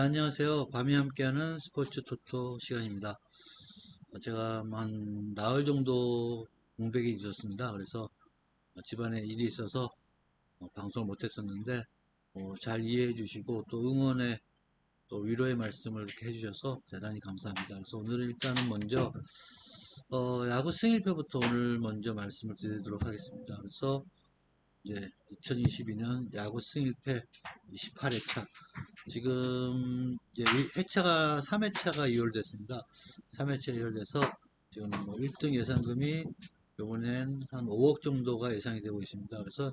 자, 안녕하세요. 밤이 함께하는 스포츠 토토 시간입니다. 어, 제가 한 나흘 정도 공백이 있었습니다. 그래서 어, 집안에 일이 있어서 어, 방송을 못했었는데 어, 잘 이해해 주시고 또 응원의 또 위로의 말씀을 이렇게 해주셔서 대단히 감사합니다. 그래서 오늘은 일단은 먼저 어, 야구 승일표부터 오늘 먼저 말씀을 드리도록 하겠습니다. 그래서 이제 2022년 야구 승일패 28회차 지금 이제 회차가 3회차가 이월됐습니다. 3회차 이월돼서 지금 뭐 1등 예상금이 이번엔 한 5억 정도가 예상이 되고 있습니다. 그래서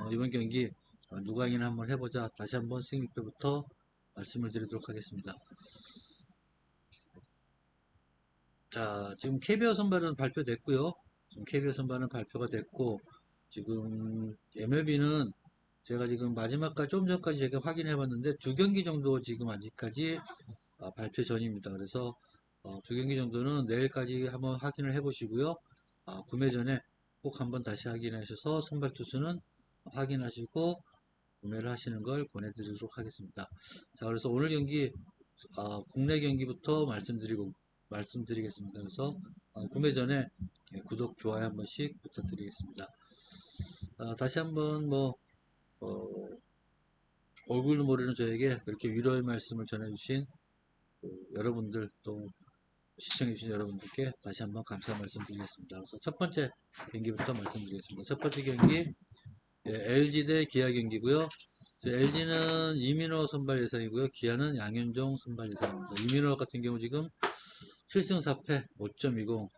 어, 이번 경기 어, 누가 이기나 한번 해보자. 다시 한번 승일표부터 말씀을 드리도록 하겠습니다. 자, 지금 KBO 선발은 발표됐고요. 지금 KBO 선발은 발표가 됐고 지금 MLB는 제가 지금 마지막까지 좀 전까지 제가 확인해 봤는데 두 경기 정도 지금 아직까지 어, 발표 전입니다. 그래서 어, 두 경기 정도는 내일까지 한번 확인을 해 보시고요. 어, 구매 전에 꼭 한번 다시 확인하셔서 선발 투수는 확인하시고 구매를 하시는 걸 권해드리도록 하겠습니다. 자, 그래서 오늘 경기 어, 국내 경기부터 말씀드리고 말씀드리겠습니다. 그래서 어, 구매 전에 예, 구독, 좋아요 한 번씩 부탁드리겠습니다. 어, 다시 한번 뭐 어, 얼굴도 모르는 저에게 그렇게 위로의 말씀을 전해주신 그 여러분들 또 시청해주신 여러분들께 다시 한번 감사 말씀 드리겠습니다. 그래서 첫 번째 경기부터 말씀드리겠습니다. 첫 번째 경기 예, LG 대 기아 경기고요. LG는 이민호 선발 예상이고요. 기아는 양현종 선발 예상입니다. 이민호 같은 경우 지금 7승 4패 5.20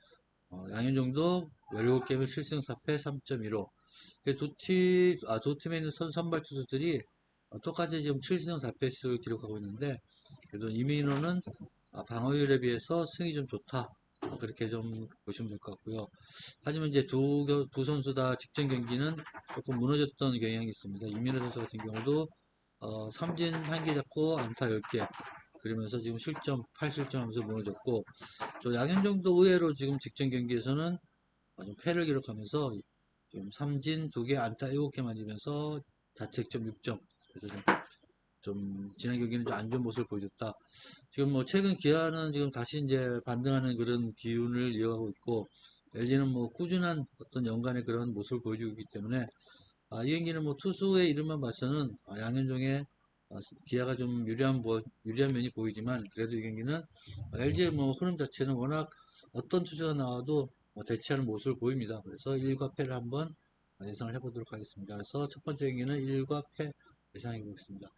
어, 양현종도 17게임에 7승 4패 3.15 두 팀, 아, 두 팀에 있는 선, 선발 투수들이 어, 똑같이 지금 7승 4패를 기록하고 있는데 그래도 이민호는 아, 방어율에 비해서 승이 좀 좋다. 아, 그렇게 좀 보시면 될 것 같고요. 하지만 이제 두, 두 선수 다 직전 경기는 조금 무너졌던 경향이 있습니다. 이민호 선수 같은 경우도 어, 삼진 한 개 잡고 안타 10개 그러면서 지금 실점 8실점 하면서 무너졌고 또 양현종도 의외로 지금 직전 경기에서는 좀 패를 기록하면서 지금 삼진 2개 안타 7개 맞으면서 자책점 6점. 그래서 좀, 좀 지난 경기는 좀 안 좋은 모습을 보여줬다. 지금 뭐 최근 기아는 지금 다시 이제 반등하는 그런 기운을 이어가고 있고 LG는 뭐 꾸준한 어떤 연간의 그런 모습을 보여주고 있기 때문에 아, 이 경기는 뭐 투수의 이름만 봐서는 아, 양현종의 아, 기아가 좀 유리한, 뭐, 유리한 면이 보이지만 그래도 이 경기는 LG의 뭐 흐름 자체는 워낙 어떤 투수가 나와도 뭐 대체하는 모습을 보입니다. 그래서 1과 패를 한번 예상을 해보도록 하겠습니다. 그래서 첫 번째 경기는 1과 패 예상해 보겠습니다.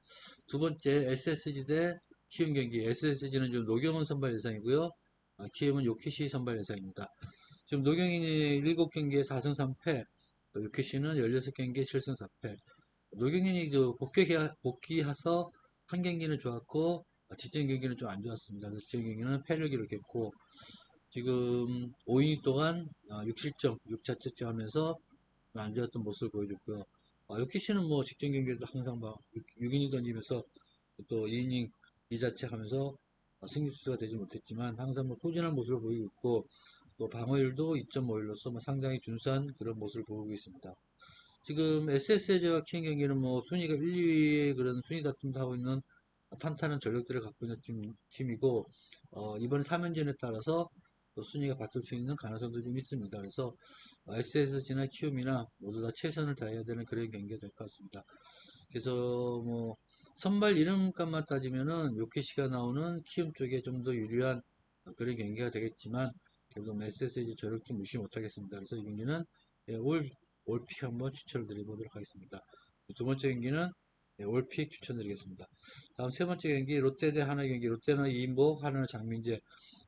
두 번째 SSG 대 키움 경기 SSG는 지금 노경은 선발 예상이고요. 아, 키움은 요키시 선발 예상입니다. 지금 노경인이 7경기에 4승 3패 또 요키시는 16경기에 7승 4패 노경인이 그 복귀, 복귀해서 한 경기는 좋았고 직전 경기는 좀 안 좋았습니다. 직전 경기는 패를 기록했고 지금 5이닝 동안 6실점, 아, 6자책점 하면서 안 좋았던 모습을 보여줬고요. 아, 요키시는 뭐 직전 경기에도 항상 막 6, 이닝 던지면서 또 2이닝 2자책 하면서 승리수가 되지 못했지만 항상 뭐 꾸준한 모습을 보이고 있고 또 방어율도 2.5일로서 뭐 상당히 준수한 그런 모습을 보이고 있습니다. 지금 SSJ와 키움 경기는 뭐 순위가 1, 2위의 그런 순위 다툼도 하고 있는 탄탄한 전력들을 갖고 있는 팀, 팀이고 어, 이번 3연전에 따라서 또 순위가 바뀔 수 있는 가능성도 좀 있습니다. 그래서 SSG나 키움이나 모두 다 최선을 다해야 되는 그런 경기가 될 것 같습니다. 그래서 뭐 선발 이름값만 따지면은 요케시가 나오는 키움 쪽에 좀 더 유리한 그런 경기가 되겠지만 그래도 SSG 저력도 무시 못하겠습니다. 그래서 이 경기는 예, 올 올픽 한번 추천을 드려보도록 하겠습니다. 두 번째 경기는 네, 올픽 추천드리겠습니다. 다음 세 번째 경기 롯데 대 하나 경기 롯데는 이인복 하나는 장민재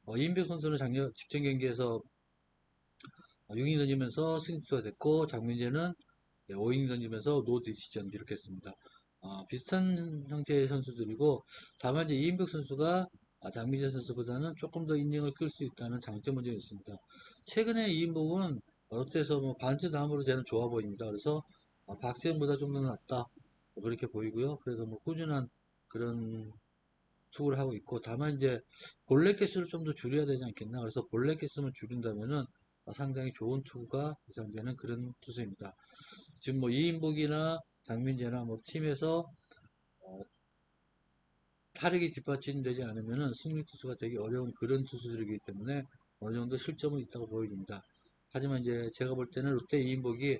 어, 이인백 선수는 작년 직전 경기에서 6이닝 던지면서 승수가 됐고 장민재는 5이닝 던지면서 노 디시전 기록했습니다. 어, 비슷한 형태의 선수들이고 다만 이제 이인백 선수가 장민재 선수보다는 조금 더 이닝을 끌 수 있다는 장점은 좀 있습니다. 최근에 이인복은 롯데에서 뭐 반지 다음으로 저는 좋아 보입니다. 그래서 아, 박세현보다 좀 더 낫다 뭐 그렇게 보이고요. 그래서 뭐 꾸준한 그런 투구를 하고 있고 다만 이제 볼넷 개수를 좀 더 줄여야 되지 않겠나 그래서 볼넷 개수만 줄인다면은 상당히 좋은 투구가 예상되는 그런 투수입니다. 지금 뭐 이인복이나 장민재나 뭐 팀에서 어 타력이 뒷받침되지 않으면 승리 투수가 되기 어려운 그런 투수들이기 때문에 어느 정도 실점은 있다고 보여집니다. 하지만 이제 제가 볼 때는 롯데 이인복이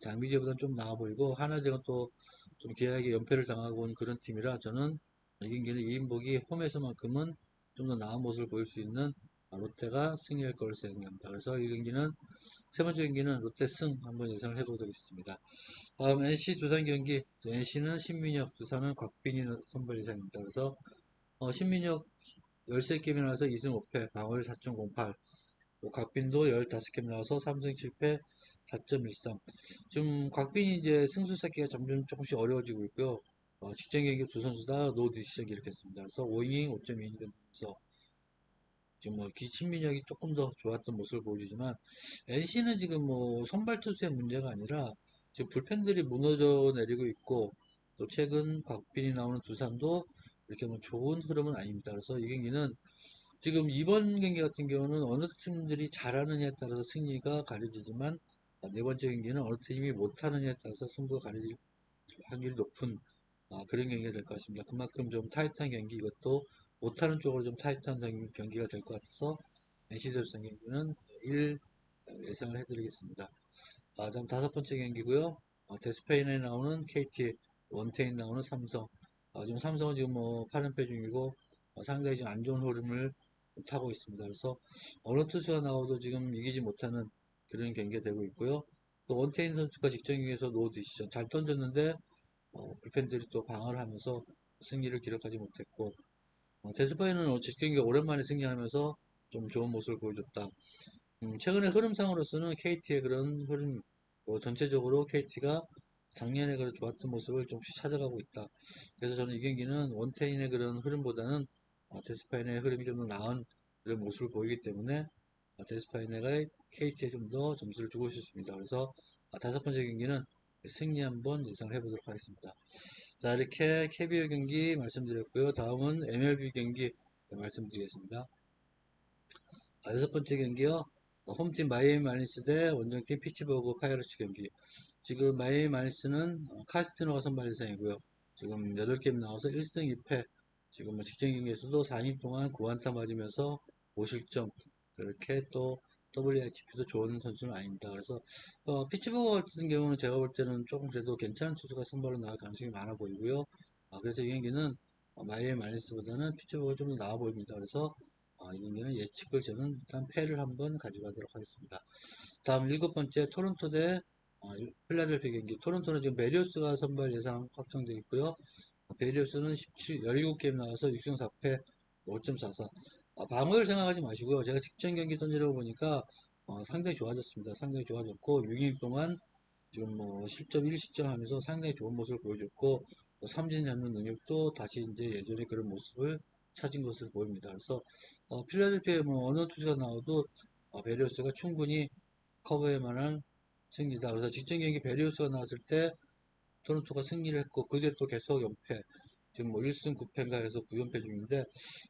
장비제보다는 좀 나아 보이고 하나제가 또좀 기아에게 연패를 당하고 온 그런 팀이라 저는 이 경기는 이인복이 홈에서만큼은 좀 더 나은 모습을 보일 수 있는 롯데가 승리할 것을 생각합니다. 그래서 이 경기는 세 번째 경기는 롯데 승 한번 예상을 해보도록 하겠습니다. 다음 NC 두산 경기 NC는 신민혁 두산은 곽빈이 선발 예상입니다. 그래서 어, 신민혁 13게임에 나와서 2승 5패 방어율 4.08뭐 곽빈도 15게임 나와서 3승 7패 4.13 지금 곽빈이 이제 승수 쌓기가 점점 조금씩 어려워지고 있고요. 어, 직전 경기 두 선수 다 노 디시전 기록했습니다. 그래서 5이닝 5.2이닝 되면서 지금 뭐 기친민혁이 조금 더 좋았던 모습을 보여주지만 NC는 지금 뭐 선발 투수의 문제가 아니라 지금 불펜들이 무너져 내리고 있고 또 최근 곽빈이 나오는 두산도 이렇게 뭐 좋은 흐름은 아닙니다. 그래서 이 경기는 지금 이번 경기 같은 경우는 어느 팀들이 잘하느냐에 따라서 승리가 가려지지만 어, 네 번째 경기는 어느 팀이 못하느냐에 따라서 승부가 가려질 확률이 높은 아, 그런 경기가 될것 같습니다. 그만큼 좀 타이트한 경기 이것도 못하는 쪽으로 좀 타이트한 경기, 가 될 것 같아서 NC들성 경기는 1 예상을 해드리겠습니다. 아, 다음 다섯 번째 경기고요. 어, 데스페인에 나오는 KT, 원테인 나오는 삼성. 아, 지금 삼성은 지금 뭐 8연패 중이고 어, 상당히 좀 안 좋은 흐름을 타고 있습니다. 그래서 어느 투수가 나와도 지금 이기지 못하는 그런 경기가 되고 있고요. 또 원테인 선수가 직전 경기에서 노 디시전 잘 던졌는데 어, 불펜들이 또 방어를 하면서 승리를 기록하지 못했고 어, 데스파이는 직경기 오랜만에 승리하면서 좀 좋은 모습을 보여줬다. 음, 최근의 흐름상으로서는 KT의 그런 흐름, 뭐 전체적으로 KT가 작년에 그런 좋았던 모습을 조금씩 찾아가고 있다. 그래서 저는 이 경기는 원테인의 그런 흐름보다는 어, 데스파이네의 흐름이 좀 더 나은 그런 모습을 보이기 때문에 어, 데스파이네가 KT에 좀 더 점수를 주고 싶습니다. 그래서 어, 다섯 번째 경기는 승리 한번 예상을 해보도록 하겠습니다. 자 이렇게 KBO 경기 말씀드렸고요. 다음은 MLB 경기 말씀드리겠습니다. 아, 여섯 번째 경기요. 어, 홈팀 마이애미 마린스 대 원정팀 피츠버그 파이러츠 경기. 지금 마이애미 마린스는 어, 카스티노가 선발 예상이고요. 지금 8게임 나와서 1승 2패. 지금 뭐 직전 경기에서도 4인 동안 9안타 맞으면서 5실점. 그렇게 또 WHP도 좋은 선수는 아닙니다. 그래서 어, 피츠버그 같은 경우는 제가 볼 때는 조금 그래도 괜찮은 투수가 선발로 나올 가능성이 많아 보이고요. 아, 그래서 이 경기는 어, 마이애미 마린스보다는 피츠버그가 좀 더 나아 보입니다. 그래서 어, 이 경기는 예측을 저는 일단 패를 한번 가져가도록 하겠습니다. 다음 일곱 번째 토론토 대 어, 필라델피아 경기. 토론토는 지금 베리오스가 선발 예상 확정되어 있고요. 베리오스는 17, 17게임 나와서 6승 4패 5.44. 아, 방어를 생각하지 마시고요. 제가 직전 경기 던지려고 보니까 어, 상당히 좋아졌습니다. 상당히 좋아졌고 6일 동안 지금 뭐 실점 1실점 하면서 상당히 좋은 모습을 보여줬고 뭐 삼진 잡는 능력도 다시 이제 예전에 그런 모습을 찾은 것으로 보입니다. 그래서 어, 필라델피아에 뭐 어느 투수가 나와도 어, 베리오스가 충분히 커버할 만한 승리다. 그래서 직전 경기 베리오스가 나왔을 때 토론토가 승리를 했고 그 뒤에 또 계속 연패 지금 뭐 1승 9패인가 해서 9연패 중인데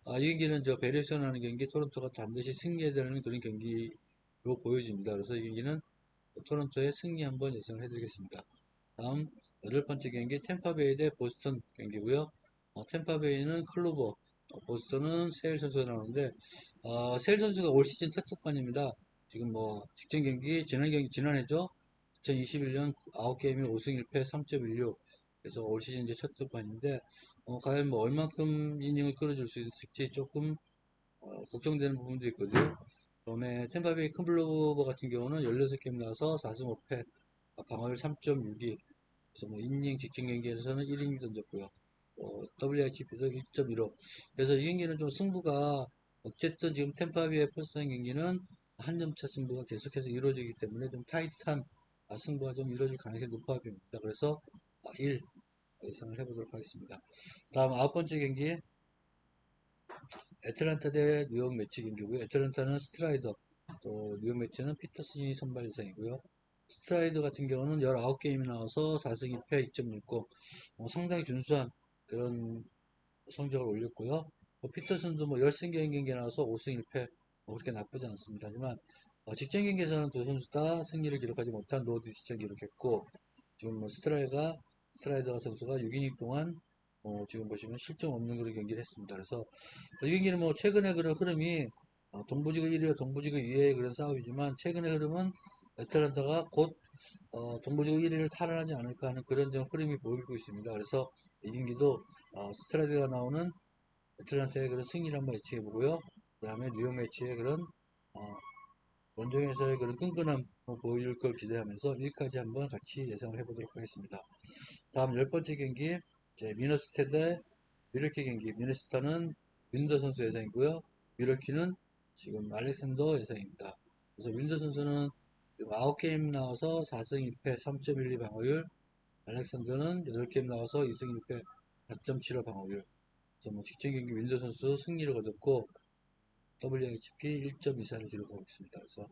아, 이 경기는 저 베리오스가 나는 경기 토론토가 반드시 승리해야 되는 그런 경기로 보여집니다. 그래서 이 경기는 토론토의 승리 한번 예상을 해드리겠습니다. 다음 여덟 번째 경기 템파베이 대 보스턴 경기고요. 어, 템파베이는 클로버 어, 보스턴은 세일 선수가 나오는데 어, 세일 선수가 올 시즌 첫 득반입니다. 지금 뭐 직전 경기 지난 경기 지난해죠. 2021년 9게임에 5승 1패 3.16 그래서 올 시즌 이제 첫 득반인데 어, 과연 뭐 얼만큼 이닝을 끌어줄 수 있을지 조금 어, 걱정되는 부분도 있거든요. 그다음에 템파베이 큰블로버 같은 경우는 16게임 나와서 4승 5패 방어율 3.62 그래서 뭐 이닝 직전 경기에서는 1이닝 던졌고요. 어, WHP도 1.15 그래서 이 경기는 좀 승부가 어쨌든 지금 템파비의 포스턴 경기는 한 점차 승부가 계속해서 이루어지기 때문에 좀 타이트한 아, 승부가 좀 이루어질 가능성이 높아 보입니다. 그래서 1 아, 예상을 해보도록 하겠습니다. 다음 아홉 번째 경기 애틀란타 대 뉴욕 매치 경기고요. 애틀란타는 스트라이더 또 뉴욕 매치는 피터슨이 선발 예상이고요. 스트라이더 같은 경우는 19게임이 나와서 4승 2패 2.69 어, 상당히 준수한 그런 성적을 올렸고요. 뭐 피터슨도 뭐 10승 경기 나와서 5승 1패 뭐 그렇게 나쁘지 않습니다. 하지만 어, 직전 경기에서는 두 선수 다 승리를 기록하지 못한 로드 시전 기록했고 지금 뭐 스트라이가 스트라이더 선수가 6이닝 동안 어, 지금 보시면 실점 없는 그런 경기를 했습니다. 그래서 이 경기는 뭐 최근에 그런 흐름이 어, 동부지구 1위와 동부지구 2위의 그런 싸움이지만 최근의 흐름은 애틀란타가 곧 어, 동부지구 1위를 탈환하지 않을까 하는 그런 좀 흐름이 보이고 있습니다. 그래서 이 경기도 어, 스트라이드가 나오는 애틀란타의 그런 승리를 한번 예측해 보고요. 그 다음에 뉴욕 매치의 그런 어, 원정에서의 그런 끈끈함 보여줄 걸 기대하면서 1까지 한번 같이 예상을 해보도록 하겠습니다. 다음 열 번째 경기 미너스타 대 미러키 경기 미너스타는 윈더 선수 예상이고요. 미러키는 지금 알렉산더 예상입니다. 그래서 윈더 선수는 9게임 나와서 4승 2패 3.12 방어율 알렉산더는 8게임 나와서 2승 1패 4.75 방어율 그래서 뭐 직전 경기 윈더 선수 승리를 거뒀고 WHP 1.24를 기록하고 있습니다. 그래서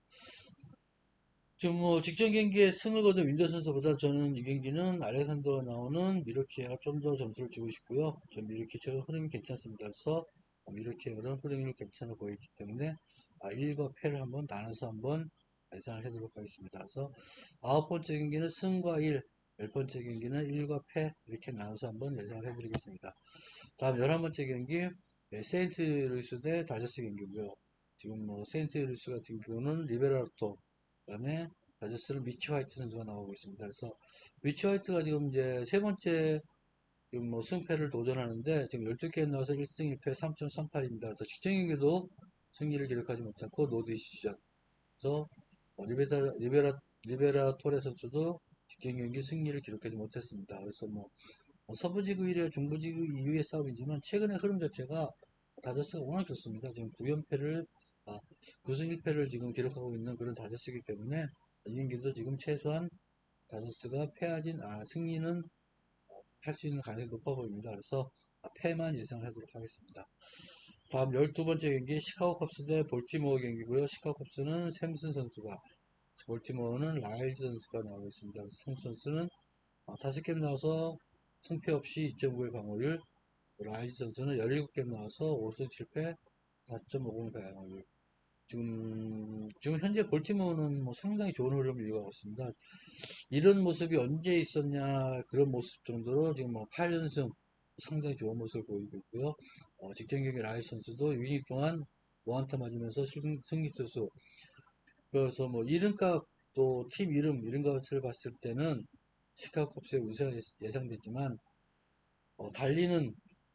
지금 뭐 직전 경기에 승을 거둔 윈더 선수보다 저는 이 경기는 알렉산더가 나오는 미르키에가 좀 더 점수를 주고 싶고요. 저 미르키 저 흐름이 괜찮습니다. 그래서 미르키의 그런 흐름이 괜찮아 보이기 때문에 아, 1과 패를 한번 나눠서 한번 예상을 해도록 하겠습니다. 그래서 아홉 번째 경기는 승과 1, 열 번째 경기는 1과 패 이렇게 나눠서 한번 예상을 해드리겠습니다. 다음 열한 번째 경기 네, 세인트 루이스 대 다저스 경기고요. 지금 뭐 세인트 루이스 같은 경우는 리베라토 그다음에 다저스는 미치 화이트 선수가 나오고 있습니다. 그래서 미치 화이트가 지금 이제 세 번째 지금 뭐 승패를 도전하는데 지금 12게임 나와서 1승 1패 3.38입니다. 그래서 직전 경기도 승리를 기록하지 못했고 노드 시전. 그래서 어, 리베라 리베라 리베라 토레 선수도 직전 경기 승리를 기록하지 못했습니다. 그래서 뭐 어, 서부지구 1위, 중부지구 2위의 싸움이지만 최근의 흐름 자체가 다저스가 워낙 좋습니다. 지금 9연패를 아, 9승 1패를 지금 기록하고 있는 그런 다저스이기 때문에 이 경기도 지금 최소한 다저스가 패하진 아 승리는 할 수 있는 가능성이 높아 보입니다. 그래서 패만 예상을 하도록 하겠습니다. 다음 12번째 경기 시카고 컵스 대 볼티모어 경기고요. 시카고 컵스는 샘슨 선수가 볼티모어는 라일즈 선수가 나오고 있습니다. 샘슨 선수는 5게임 나와서 승패 없이 2.9의 방어율 라일즈 선수는 17게임 나와서 5승 7패 4.50 방어율 지금 지금 현재 볼티모어는 뭐 상당히 좋은 흐름을 이어가고 있습니다. 이런 모습이 언제 있었냐 그런 모습 정도로 지금 뭐 8연승 상당히 좋은 모습을 보이고 있고요. 어, 직전 경기 라이 선수도 2위 동안 모한타 맞으면서 승, 승리 투수 그래서 뭐 이름값 또 팀 이름 이런 것을 봤을 때는 시카고 컵스의 우세가 예상되지만 어, 달리는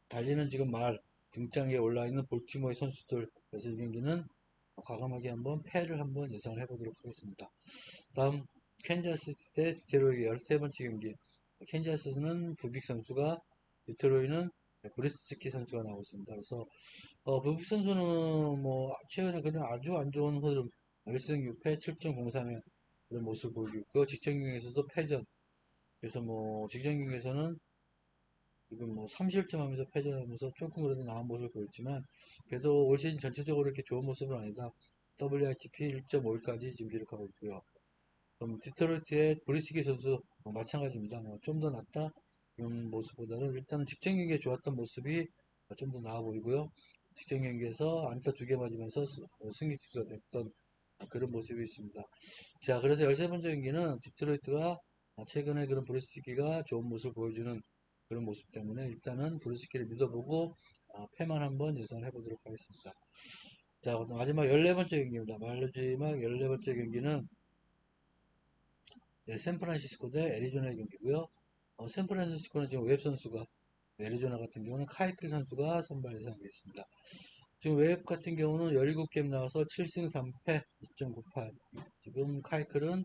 달리는 지금 말 등장에 올라 있는 볼티모어의 선수들 그래서 이 경기는 과감하게 한번 패를 한번 예상을 해보도록 하겠습니다. 다음 캔자스 대 디트로이 13번째 경기 캔자스는 부빅 선수가 디트로이는 브리스츠키 선수가 나오고 있습니다. 그래서 어, 부빅 선수는 뭐 최근에 그런 아주 안 좋은 흐름 1승 6패 7.03의 그런 모습을 보이고 있고 직전 경기에서도 패전 그래서 뭐 직전 경기에서는 지금 뭐 3실점 하면서 패전하면서 조금 그래도 나은 모습을 보였지만 그래도 올 시즌 전체적으로 이렇게 좋은 모습은 아니다. WHP 1.5까지 지금 기록하고 있고요. 그럼 디트로이트의 브리스기 선수 뭐 마찬가지입니다. 뭐 좀 더 낫다 이런 모습보다는 일단은 직전 경기에 좋았던 모습이 좀 더 나아 보이고요. 직전 경기에서 안타 두 개 맞으면서 어, 승리 투수가 됐던 그런 모습이 있습니다. 자, 그래서 13번째 경기는 디트로이트가 최근에 그런 브리스기가 좋은 모습을 보여주는 그런 모습 때문에 일단은 브루스키를 믿어보고 어, 패만 한번 예상을 해보도록 하겠습니다. 자 마지막 14번째 경기입니다. 마지막 14번째 경기는 네, 샌프란시스코 대 애리조나 경기고요. 어, 샌프란시스코는 지금 웹 선수가 애리조나 같은 경우는 카이클 선수가 선발 예상되어 있습니다. 지금 웹 같은 경우는 17게임 나와서 7승 3패 2.98 지금 카이클은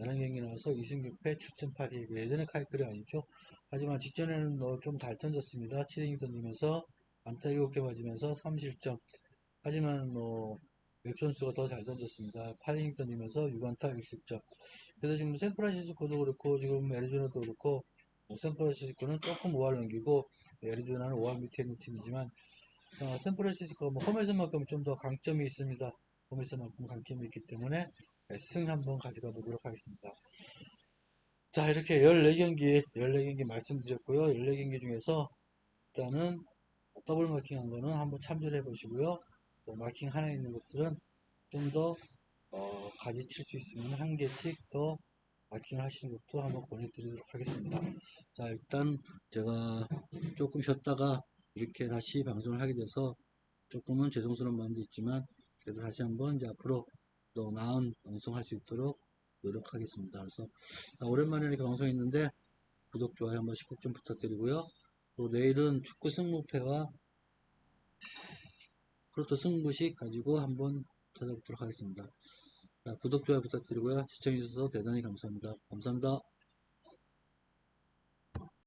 11경기 나와서 2승 6패 7.82 예전에 카이클이 아니죠. 하지만 직전에는 좀잘 던졌습니다. 7이닝 던지면서 안타 7개 맞으면서 3실점 하지만 뭐 웹선수가 더 잘 던졌습니다. 8이닝 던지면서 6안타 6실점 그래서 지금 샌프란시스코도 그렇고 지금 애리조나도 그렇고 뭐 샌프란시스코는 조금 5할 넘기고 애리조나는 5할 밑에 있는 팀이지만 어, 샌프란시스코가 뭐 홈에서만큼 좀 더 강점이 있습니다. 홈에서만큼 강점이 있기 때문에 승 한번 가져가 보도록 하겠습니다. 자 이렇게 14경기 14경기 말씀드렸고요 14경기 중에서 일단은 더블 마킹 한 거는 한번 참조를 해 보시고요 마킹 하나 있는 것들은 좀더 어, 가지 칠 수 있으면 한개틱더 마킹 하시는 것도 한번 권해드리도록 하겠습니다. 자, 일단 제가 조금 쉬었다가 이렇게 다시 방송을 하게 돼서 조금은 죄송스러운 마음도 있지만 그래도 다시 한번 이제 앞으로 더 나은 방송할 수 있도록 노력하겠습니다. 그래서 아, 오랜만에 이렇게 방송했는데 구독, 좋아요 한 번씩 꼭 좀 부탁드리고요. 또 내일은 축구 승무패와 프로토 승부식 가지고 한번 찾아뵙도록 하겠습니다. 자, 구독, 좋아요 부탁드리고요. 시청해주셔서 대단히 감사합니다. 감사합니다.